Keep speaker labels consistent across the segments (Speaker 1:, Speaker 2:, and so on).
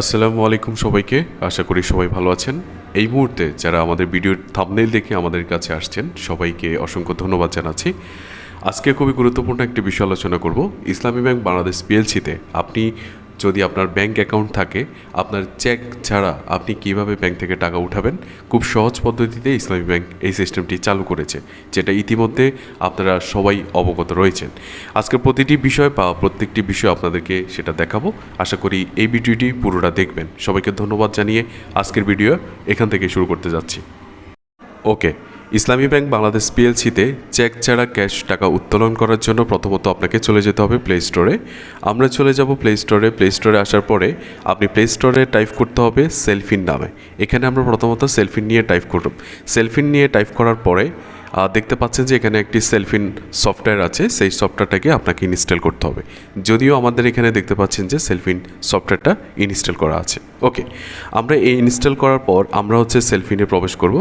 Speaker 1: আসসালামু আলাইকুম সবাইকে। আশা করি সবাই ভালো আছেন। এই মুহূর্তে যারা আমাদের ভিডিওর থামনেল দেখে আমাদের কাছে আসছেন, সবাইকে অসংখ্য ধন্যবাদ জানাচ্ছি। আজকে খুবই গুরুত্বপূর্ণ একটি বিষয় আলোচনা করব। ইসলামী ব্যাংক বাংলাদেশ পিএলসিতে আপনি যদি আপনার ব্যাংক অ্যাকাউন্ট থাকে, আপনার চেক ছাড়া আপনি কীভাবে ব্যাংক থেকে টাকা উঠাবেন? খুব সহজ পদ্ধতিতে ইসলামী ব্যাংক এই সিস্টেমটি চালু করেছে, যেটা ইতিমধ্যে আপনারা সবাই অবগত রয়েছেন। আজকের প্রতিটি বিষয় বা প্রত্যেকটি বিষয় আপনাদেরকে সেটা দেখাবো। আশা করি এই ভিডিওটি পুরোটা দেখবেন। সবাইকে ধন্যবাদ জানিয়ে আজকের ভিডিও এখান থেকে শুরু করতে যাচ্ছি। ওকে ইসলামী ব্যাংক বাংলাদেশ পিএলসিতে চেক ছাড়া ক্যাশ টাকা উত্তোলন করার জন্য প্রথমত আপনাকে চলে যেতে হবে প্লে স্টোরে আমরা চলে যাব প্লে স্টোরে প্লে স্টোরে আসার পরে আপনি প্লে স্টোরে টাইপ করতে হবে সেলফিন নামে। এখানে আমরা প্রথমত সেলফিন নিয়ে টাইপ করব। সেলফিন নিয়ে টাইপ করার পরে দেখতে পাচ্ছেন যে এখানে একটি সেলফিন সফটওয়্যার আছে। সেই সফটওয়্যারটাকে আপনাকে ইনস্টল করতে হবে। যদিও আমাদের এখানে দেখতে পাচ্ছেন যে সেলফিন সফটওয়্যারটা ইনস্টল করা আছে। ওকে, আমরা এই ইনস্টল করার পর আমরা হচ্ছে সেলফিনে প্রবেশ করব।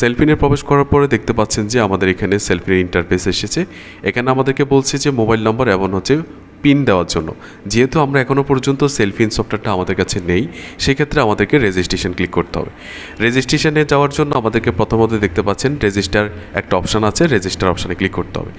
Speaker 1: সেলফিনে প্রবেশ করার পরে দেখতে পাচ্ছেন যে আমাদের এখানে সেলফিনের ইন্টারফেস এসেছে। এখানে আমাদেরকে বলছে যে মোবাইল নম্বর এবং হচ্ছে পিন দেওয়ার জন্য। যেহেতু আমরা এখনও পর্যন্ত সেলফিন সফটওয়্যারটা আমাদের কাছে নেই, সেক্ষেত্রে আমাদেরকে রেজিস্ট্রেশন ক্লিক করতে হবে। রেজিস্ট্রেশনে যাওয়ার জন্য আমাদেরকে প্রথমত দেখতে পাচ্ছেন রেজিস্টার একটা অপশান আছে রেজিস্টার অপশানে ক্লিক করতে হবে।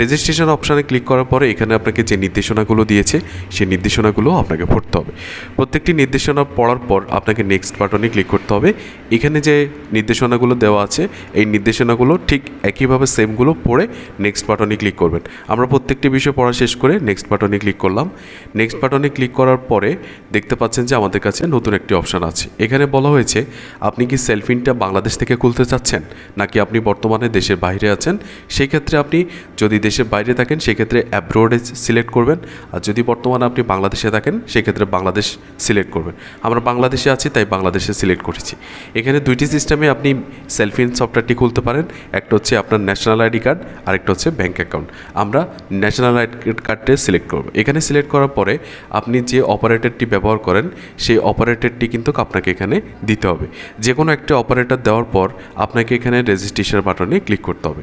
Speaker 1: রেজিস্ট্রেশন অপশানে ক্লিক করার পরে এখানে আপনাকে যে নির্দেশনাগুলো দিয়েছে, সেই নির্দেশনাগুলো আপনাকে পড়তে হবে। প্রত্যেকটি নির্দেশনা পড়ার পর আপনাকে নেক্সট বাটনে ক্লিক করতে হবে। এখানে যে নির্দেশনাগুলো দেওয়া আছে, এই নির্দেশনাগুলো ঠিক একইভাবে সেমগুলো পড়ে নেক্সট বাটনে ক্লিক করবেন। আমরা প্রত্যেকটি বিষয় পড়া শেষ করে নেক্সট বাটনে ক্লিক করলাম। নেক্সট বাটনে ক্লিক করার পরে দেখতে পাচ্ছেন যে আমাদের কাছে নতুন একটি অপশান আছে। এখানে বলা হয়েছে, আপনি কি সেলফিনটা বাংলাদেশ থেকে খুলতে চাচ্ছেন নাকি আপনি বর্তমানে দেশের বাইরে আছেন? সেই ক্ষেত্রে আপনি যদি দেশের বাইরে থাকেন, সেক্ষেত্রে অ্যাব্রোডে সিলেক্ট করবেন। আর যদি বর্তমানে আপনি বাংলাদেশে থাকেন, সেক্ষেত্রে বাংলাদেশ সিলেক্ট করবেন। আমরা বাংলাদেশে আছি, তাই বাংলাদেশে সিলেক্ট করেছি। এখানে দুইটি সিস্টেমে আপনি সেলফিন সফটওয়্যারটি খুলতে পারেন। একটা হচ্ছে আপনার ন্যাশনাল আইডি কার্ড আরেকটা হচ্ছে ব্যাঙ্ক অ্যাকাউন্ট আমরা ন্যাশনাল আইডি কার্ডটি সিলেক্ট করব। এখানে সিলেক্ট করার পরে আপনি যে অপারেটরটি ব্যবহার করেন, সেই অপারেটরটি কিন্তু আপনাকে এখানে দিতে হবে। যে কোনো একটা অপারেটর দেওয়ার পর আপনাকে এখানে রেজিস্ট্রেশন বাটনে ক্লিক করতে হবে।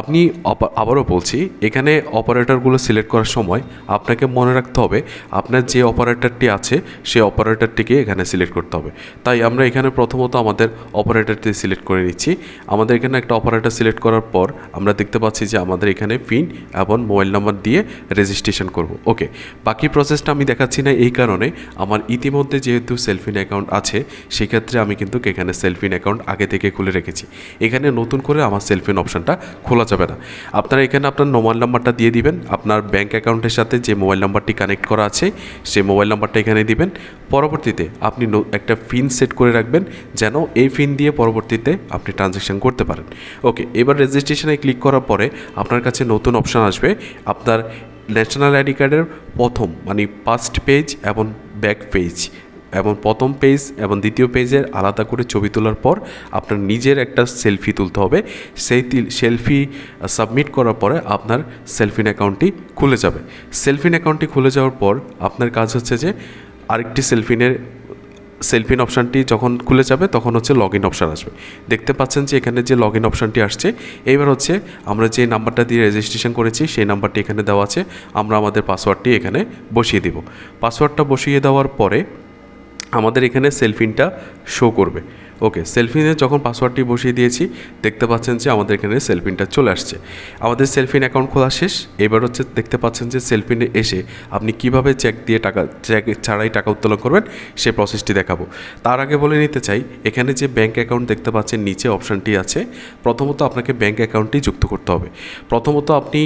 Speaker 1: আপনি আবারও বলছি, এখানে অপারেটরগুলো সিলেক্ট করার সময় আপনাকে মনে রাখতে হবে, আপনার যে অপারেটরটি আছে, সেই অপারেটরটিকে এখানে সিলেক্ট করতে হবে। তাই আমরা এখানে প্রথমত আমাদের অপারেটরটি সিলেক্ট করে নিচ্ছি। আমাদের এখানে একটা অপারেটর সিলেক্ট করার পর আমরা দেখতে পাচ্ছি যে আমাদের এখানে পিন এবং মোবাইল নাম্বার দিয়ে রেজিস্ট্রেশন করব। ওকে বাকি প্রসেসটা আমি দেখাচ্ছি না এই কারণে। আমার ইতিমধ্যে যেহেতু সেলফিন অ্যাকাউন্ট আছে, সেক্ষেত্রে আমি কিন্তু এখানে সেলফিন অ্যাকাউন্ট আগে থেকে খুলে রেখেছি। এখানে নতুন করে আমার সেলফিন অপশনটা খোলা যাবে না। আপনারা এখানে আপনার মোবাইল নাম্বারটা দিয়ে দিবেন, আপনার ব্যাঙ্ক অ্যাকাউন্টের সাথে যে মোবাইল নাম্বারটি কানেক্ট করা আছে, সেই মোবাইল নাম্বারটা এখানে দিবেন। পরবর্তীতে আপনি একটা ফিন সেট করে রাখবেন, যেন এই ফিন দিয়ে পরবর্তীতে আপনি ট্রানজ্যাকশন করতে পারেন। ওকে এবার রেজিস্ট্রেশনে ক্লিক করার পরে আপনার কাছে নতুন অপশান আসবে। আপনার ন্যাশনাল আইডি কার্ডের প্রথম মানে ফার্স্ট পেজ এবং ব্যাক পেজ এবং প্রথম পেজ এবং দ্বিতীয় পেজের আলাদা করে ছবি তোলার পর আপনার নিজের একটা সেলফি তুলতে হবে। সেই সেলফি সাবমিট করার পরে আপনার সেলফিন অ্যাকাউন্টটি খুলে যাবে। সেলফিন অ্যাকাউন্টটি খুলে যাওয়ার পর আপনার কাজ হচ্ছে যে আরেকটি সেলফিনের সেলফিন অপশানটি যখন খুলে যাবে, তখন হচ্ছে লগ ইন অপশান আসবে। দেখতে পাচ্ছেন যে এখানে যে লগ ইন অপশানটি আসছে, এইবার হচ্ছে আমরা যে নাম্বারটা দিয়ে রেজিস্ট্রেশন করেছি, সেই নাম্বারটি এখানে দেওয়া আছে। আমরা আমাদের পাসওয়ার্ডটি এখানে বসিয়ে দিব। পাসওয়ার্ডটা বসিয়ে দেওয়ার পরে আমাদের এখানে সেলফিনটা শো করবে। ওকে সেলফিনে যখন পাসওয়ার্ডটি বসিয়ে দিয়েছি, দেখতে পাচ্ছেন যে আমাদের এখানে সেলফিনটা চলে আসছে। আমাদের সেলফিন অ্যাকাউন্ট খোলা শেষ, এবার হচ্ছে দেখতে পাচ্ছেন যে সেলফিনে এসে আপনি কীভাবে চেক দিয়ে টাকা চেক ছাড়াই টাকা উত্তোলন করবেন সেই প্রসেসটি দেখাবো। তার আগে বলে নিতে চাই, এখানে যে ব্যাঙ্ক অ্যাকাউন্ট দেখতে পাচ্ছেন, নিচে অপশানটি আছে। প্রথমত আপনাকে ব্যাঙ্ক অ্যাকাউন্টটি যুক্ত করতে হবে। প্রথমত আপনি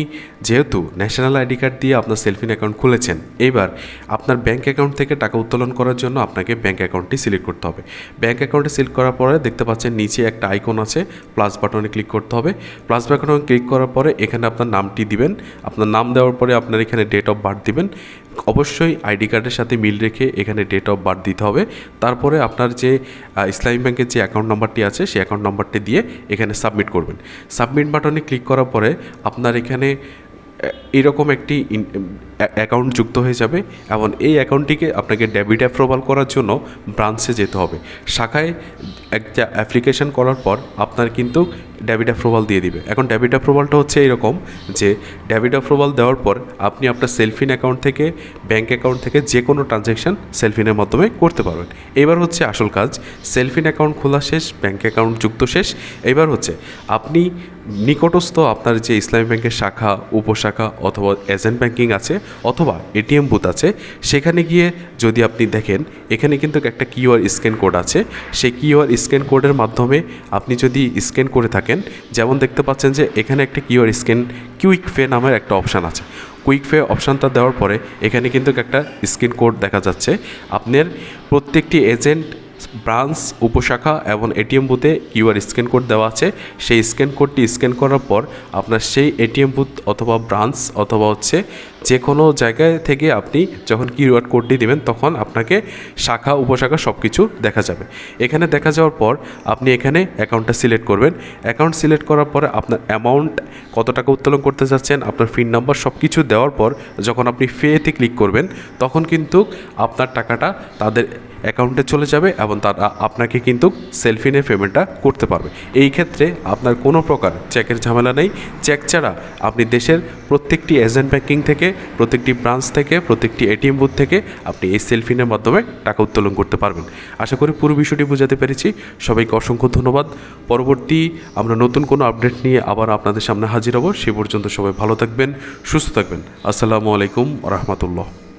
Speaker 1: যেহেতু ন্যাশনাল আইডি কার্ড দিয়ে আপনার সেলফিন অ্যাকাউন্ট খুলেছেন, এবার আপনার ব্যাঙ্ক অ্যাকাউন্ট থেকে টাকা উত্তোলন করার জন্য আপনাকে ব্যাঙ্ক অ্যাকাউন্টটি সিলেক্ট করতে হবে। ব্যাঙ্ক অ্যাকাউন্টে সিলেক্ট করার পরে দেখতে পাচ্ছেন নিচে একটা আইকন আছে প্লাস বাটনে ক্লিক করতে হবে। প্লাস বাটনে ক্লিক করার পরে এখানে আপনার নামটি দিবেন। আপনার নাম দেওয়ার পরে আপনার এখানে ডেট অফ বার্থ দিবেন। অবশ্যই আইডি কার্ডের সাথে মিল রেখে এখানে ডেট অফ বার্থ দিতে হবে। তারপরে আপনার যে ইসলামী ব্যাংকের যে অ্যাকাউন্ট নাম্বারটি আছে, সেই অ্যাকাউন্ট নাম্বারটি দিয়ে এখানে সাবমিট করবেন। সাবমিট বাটনে ক্লিক করার পরে আপনার এখানে এরকম একটি অ্যাকাউন্ট যুক্ত হয়ে যাবে এবং এই অ্যাকাউন্টটিকে আপনাকে ডেবিট অ্যাপ্রুভাল করার জন্য ব্রাঞ্চে যেতে হবে। শাখায় একটা অ্যাপ্লিকেশন করার পর আপনার কিন্তু ডেবিট অ্যাপ্রুভাল দিয়ে দিবে। এখন ডেবিট অ্যাপ্রুভালটা হচ্ছে এরকম যে ডেবিট অ্যাপ্রুভাল দেওয়ার পর আপনি আপনার সেলফিন অ্যাকাউন্ট থেকে ব্যাঙ্ক অ্যাকাউন্ট থেকে যে কোনো ট্রানজ্যাকশান সেলফিনের মাধ্যমে করতে পারবেন। এবার হচ্ছে আসল কাজ সেলফিন অ্যাকাউন্ট খোলা শেষ ব্যাঙ্ক অ্যাকাউন্ট যুক্ত শেষ। এবার হচ্ছে আপনি নিকটস্থ আপনার যে ইসলামী ব্যাংকের শাখা, উপশাখা অথবা এজেন্ট ব্যাংকিং আছে অথবা এটিএম বুথ আছে, সেখানে গিয়ে যদি আপনি দেখেন, এখানে কিন্তু একটা কিউআর স্ক্যান কোড আছে। সেই কিউআর স্ক্যান কোডের মাধ্যমে আপনি যদি স্ক্যান করে থাকেন যেমন দেখতে পাচ্ছেন যে এখানে একটা কিউআর স্ক্যান কুইক ফে নামের একটা অপশান আছে। কুইক ফে অপশানটা দেওয়ার পরে এখানে কিন্তু একটা স্ক্রিন কোড দেখা যাচ্ছে। আপনার প্রত্যেকটি এজেন্ট ব্রাঞ্চ, উপশাখা এবং এটিএম বুথে কিউআর স্ক্যান কোড দেওয়া আছে। সেই স্ক্যান কোডটি স্ক্যান করার পর আপনার সেই এটিএম বুথ অথবা ব্রাঞ্চ অথবা হচ্ছে যে কোনো জায়গায় থেকে আপনি যখন কিউআর কোডটি দেবেন, তখন আপনাকে শাখা, উপশাখা সব কিছু দেখা যাবে। এখানে দেখা যাওয়ার পর আপনি এখানে অ্যাকাউন্টটা সিলেক্ট করবেন। অ্যাকাউন্ট সিলেক্ট করার পরে আপনার অ্যামাউন্ট, কত টাকা উত্তোলন করতে যাচ্ছেন, আপনার ফিন নাম্বার সব কিছু দেওয়ার পর যখন আপনি ফেতে ক্লিক করবেন, তখন কিন্তু আপনার টাকাটা তাদের অ্যাকাউন্টে চলে যাবে এবং তারা আপনাকে কিন্তু সেলফি নিয়ে পেমেন্টটা করতে পারবে। এই ক্ষেত্রে আপনার কোনো প্রকার চেকের ঝামেলা নেই। চেক ছাড়া আপনি দেশের প্রত্যেকটি এজেন্ট ব্যাংকিং থেকে, প্রত্যেকটি ব্রাঞ্চ থেকে, প্রত্যেকটি এটিএম বুথ থেকে আপনি এই সেলফিনের মাধ্যমে টাকা উত্তোলন করতে পারবেন। আশা করি পুরো বিষয়টি বোঝাতে পেরেছি। সবাইকে অসংখ্য ধন্যবাদ। পরবর্তী আমরা নতুন কোনো আপডেট নিয়ে আবার আপনাদের সামনে হাজির হব। সে পর্যন্ত সবাই ভালো থাকবেন, সুস্থ থাকবেন। আসসালামু আলাইকুম রহমতুল্লাহ।